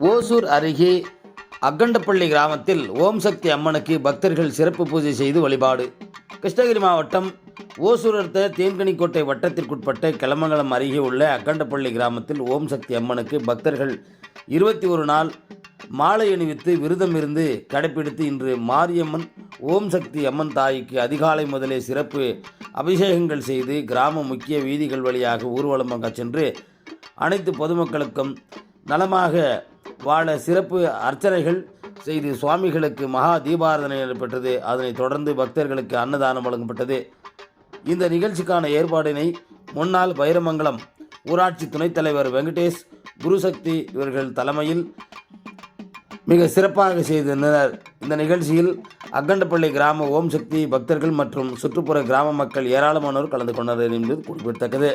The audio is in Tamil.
ஓசூர் அருகே அக்கண்டப்பள்ளி கிராமத்தில் ஓம் சக்தி அம்மனுக்கு பக்தர்கள் சிறப்பு பூஜை செய்து வழிபாடு. கிருஷ்ணகிரி மாவட்டம் ஓசூர் அடுத்த தேன்கனிக்கோட்டை வட்டத்திற்குட்பட்ட கிளமங்கலம் அருகே உள்ள அக்கண்டப்பள்ளி கிராமத்தில் ஓம் சக்தி அம்மனுக்கு பக்தர்கள் இருபத்தி ஒரு நாள் மாலை அணிவித்து விரதம் இருந்து கடைப்பிடித்து இன்று மாரியம்மன் ஓம் சக்தி அம்மன் தாய்க்கு அதிகாலை முதலே சிறப்பு அபிஷேகங்கள் செய்து கிராம முக்கிய வீதிகள் வழியாக ஊர்வலம் பங்க சென்று அனைத்து பொதுமக்களுக்கும் நலமாக வாழ சிறப்பு அர்ச்சனைகள் செய்து சுவாமிகளுக்கு மகா தீபாரதனை நடைபெற்றது. அதனைத் தொடர்ந்து பக்தர்களுக்கு அன்னதானம் வழங்கப்பட்டது. இந்த நிகழ்ச்சிக்கான ஏற்பாடினை முன்னாள் பைரமங்கலம் ஊராட்சி துணைத் தலைவர் வெங்கடேஷ் குருசக்தி இவர்கள் தலைமையில் மிக சிறப்பாக செய்திருந்தனர் இந்த நிகழ்ச்சியில் அக்கண்டப்பள்ளி கிராம ஓம் சக்தி பக்தர்கள் மற்றும் சுற்றுப்புற கிராம மக்கள் ஏராளமானோர் கலந்து கொண்டனர் என்பது குறிப்பிடத்தக்கது.